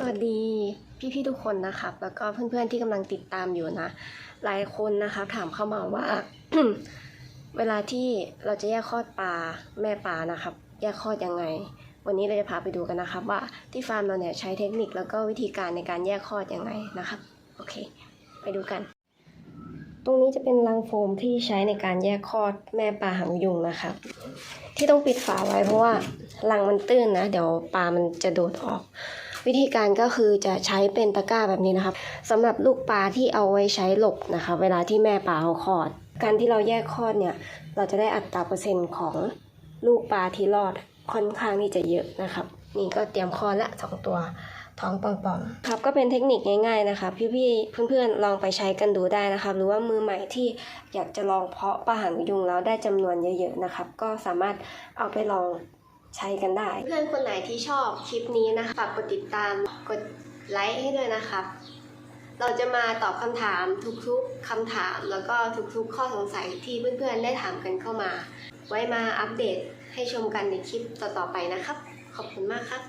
สวัสดีพี่ๆทุกคนนะครับ แล้วก็เพื่อนๆที่กำลังติดตามอยู่นะ หลายคนนะครับถามเข้ามาว่า เวลาที่เราจะแยกคลอดปลาแม่ปลานะครับ แยกคลอดยังไง วันนี้เราจะพาไปดูกันนะครับ ว่าที่ฟาร์มเราเนี่ยใช้เทคนิคแล้วก็วิธีการในการแยกคลอดยังไงนะครับ โอเค ไปดูกัน ตรงนี้จะเป็นรังโฟมที่ใช้ในการแยกคลอดแม่ปลาหางยุงนะครับ ที่ต้องปิดฝาไว้เพราะว่ารังมันตื้นนะ เดี๋ยวปลามันจะโดดออก วิธีการก็คือจะใช้เป็นตะกร้าแบบนี้นะครับสำหรับลูกปลาที่เอาไว้ใช้หลบนะคะ เวลาที่แม่ปลาเอาคลอด การที่เราแยกคลอดเนี่ย เราจะได้อัตราเปอร์เซ็นต์ของลูกปลาที่รอดค่อนข้างที่จะเยอะนะครับ นี่ก็เตรียมคลอดละสองตัวท้องป่องๆครับก็เป็นเทคนิคง่าย ๆนะคะ พี่ๆเพื่อนๆลองไปใช้กันดูได้นะครับหรือว่ามือใหม่ที่อยากจะลองเพาะปลาหางยุงแล้วได้จำนวนเยอะ ๆนะครับ ก็สามารถเอาไปลอง ใช้กันได้ เพื่อนคนไหนที่ชอบคลิปนี้นะคะฝากกดติดตามกดไลค์ให้ด้วยนะครับ เราจะมาตอบคำถามทุกๆคำถาม แล้วก็ทุกๆ ข้อสงสัยที่เพื่อนๆได้ถามกันเข้ามา ไว้มาอัปเดตให้ชมกันในคลิปต่อๆไปนะครับ ขอบคุณมากครับ